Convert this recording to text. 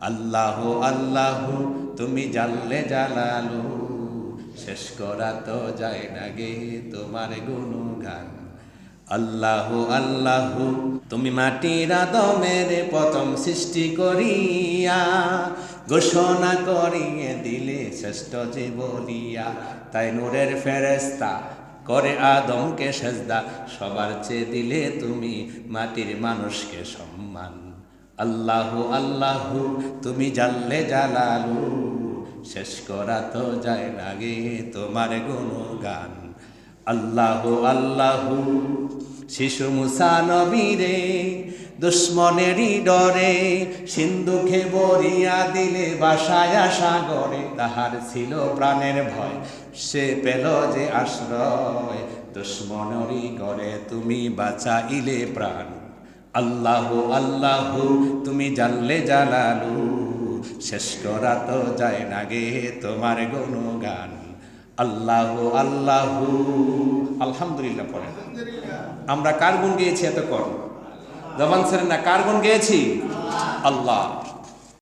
আল্লাহ আল্লাহ, তুমি জানলে জালালু। শেষ করা তো যায় না গে তোমার গুণগান। আল্লাহ আল্লাহ, তুমি মাটির আদমের প্রথম সৃষ্টি করিয়া, ঘোষণা করিয়ে দিলে শ্রেষ্ঠ যে বলিয়া। তাই নূরের ফেরেস্তা করে আদমকে সেজদা, সবার চেয়ে দিলে তুমি মাটির মানুষকে সম্মান। আল্লাহ আল্লাহ, তুমি জানলে জালালু। শেষ করা তো যায় না গে তোমার গুণগান। আল্লাহ আল্লাহ, শিশু মুসা নবীরে, দুশ্মনেরই ডরে, সিন্ধুকে বরিয়া দিলে বাসায়া সাগরে তাহার ছিল প্রাণের ভয়, সে পেল যে আশ্রয়। দুশ্মনেরই গড়ে তুমি বাঁচাইলে প্রাণ। আল্লাহ আল্লাহ, তুমি জানলে জালালু। শেষ করা তো যায় না গে তোমার গুণগান। আল্লাহ আল্লাহ। আলহামদুলিল্লাহ পরে আমরা কার গুণ গিয়েছি এত কর জবান সেরেনা না, কার গুণ গিয়েছি? আল্লাহ।